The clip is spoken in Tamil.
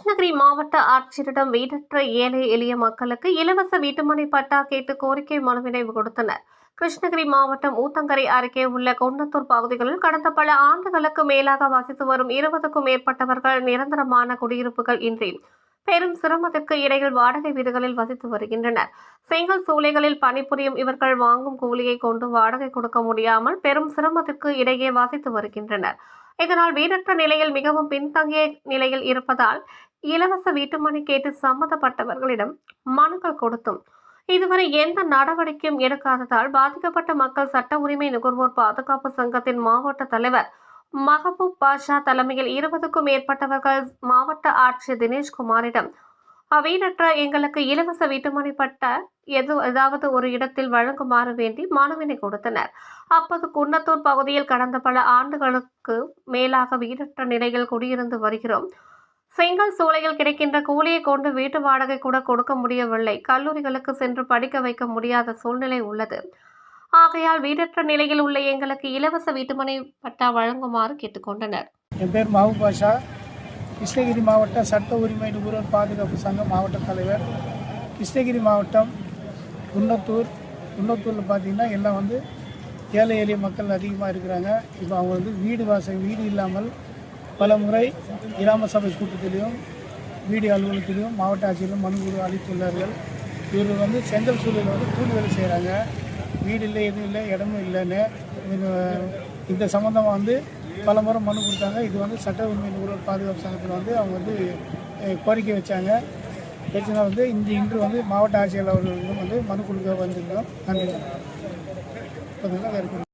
கிருஷ்ணகிரி மாவட்ட ஆட்சியரிடம் வீடற்ற ஏழை எளிய மக்களுக்கு இலவச வீட்டுமனை பட்டா கேட்டு கோரிக்கை மனுவினை கொடுத்தனர். கிருஷ்ணகிரி மாவட்டம் ஊத்தங்கரை அருகே உள்ள கொண்டத்தூர் பகுதிகளில் கடந்த பல ஆண்டுகளுக்கு மேலாக வசித்து வரும் இருபதுக்கும் மேற்பட்டவர்கள் நிரந்தரமான குடியிருப்புகள் இன்றி பெரும் சிரமத்திற்கு இடையில் வாடகை வீடுகளில் வசித்து வருகின்றனர். செங்கல் சூளைகளில் பணிபுரியும் இவர்கள் வாங்கும் கூலியை கொண்டு வாடகை கொடுக்க முடியாமல் பெரும் சிரமத்திற்கு இடையே வசித்து வருகின்றனர். இதனால் வீடற்ற நிலையில் மிகவும் பின்தங்கிய நிலையில் இருப்பதால் இலவச வீட்டுமனை கேட்டு சம்மந்தப்பட்டவர்களிடம் மனுக்கள் கொடுத்தும். இதுவரை எந்த நடவடிக்கையும் எடுக்காததால் பாதிக்கப்பட்ட மக்கள் சட்ட உரிமை நுகர்வோர் பாதுகாப்பு சங்கத்தின் மாவட்ட தலைவர் மஹபூப் பாஷா தலைமையில் இருபதுக்கும் மேற்பட்டவர்கள் மாவட்ட ஆட்சியர் தினேஷ்குமாரிடம் வீடற்ற எங்களுக்கு இலவச வீட்டுமனை பட்ட எது ஏதாவது ஒரு இடத்தில் வழங்குமாறு வேண்டி மனுவினை கொடுத்தனர். அப்போது குன்னத்தூர் பகுதியில் கடந்த பல ஆண்டுகளுக்கு மேலாக வீடற்ற நிலையில் குடியிருந்து வருகிறோம். செங்கல் சூளையில் கிடைக்கின்ற கூலியை கொண்டு வீட்டு வாடகை கூட கொடுக்க முடியவில்லை. கல்லூரிகளுக்கு சென்று படிக்க வைக்க முடியாத சூழ்நிலை உள்ளது. ஆகையால் வீடற்ற நிலையில் உள்ள எங்களுக்கு இலவச வீட்டுமனை பட்டா வழங்குமாறு கேட்டுக்கொண்டனர். என் பேர் மஹபூப் பாஷா. கிருஷ்ணகிரி மாவட்ட சட்ட உரிமை நுகர்வோர் பாதுகாப்பு சங்க மாவட்ட தலைவர். கிருஷ்ணகிரி மாவட்டம் குன்னத்தூர். குன்னத்தூரில் பார்த்தீங்கன்னா எல்லாம் வந்து ஏழை எளிய மக்கள் அதிகமாக இருக்கிறாங்க. இப்போ அவங்க வந்து வீடு வாசல் வீடு இல்லாமல் பல முறை கிராம சபை கூட்டத்திலையும் வீடு அலுவலகத்திலையும் மாவட்ட ஆட்சியிலும் மனு குழு அளித்துள்ளார்கள். இவர்கள் வந்து செங்கல் சூழலில் வந்து கூலி வேலை செய்கிறாங்க வீடு இல்லை எதுவும் இல்லை இடமும் இல்லைன்னு இந்த சம்மந்தமாக வந்து பல முறை மனு கொடுத்தாங்க. இது வந்து சட்ட உரிமை நுகர்வோர் பாதுகாப்பு சங்கத்தில் வந்து அவங்க வந்து கோரிக்கை வச்சாங்க. வச்சுனா வந்து இந்த இன்று வந்து மாவட்ட ஆட்சியர் அவர்களுக்கும் வந்து மனு கொடுக்க வந்திருக்கிறோம் நன்றி. இப்போ நல்லா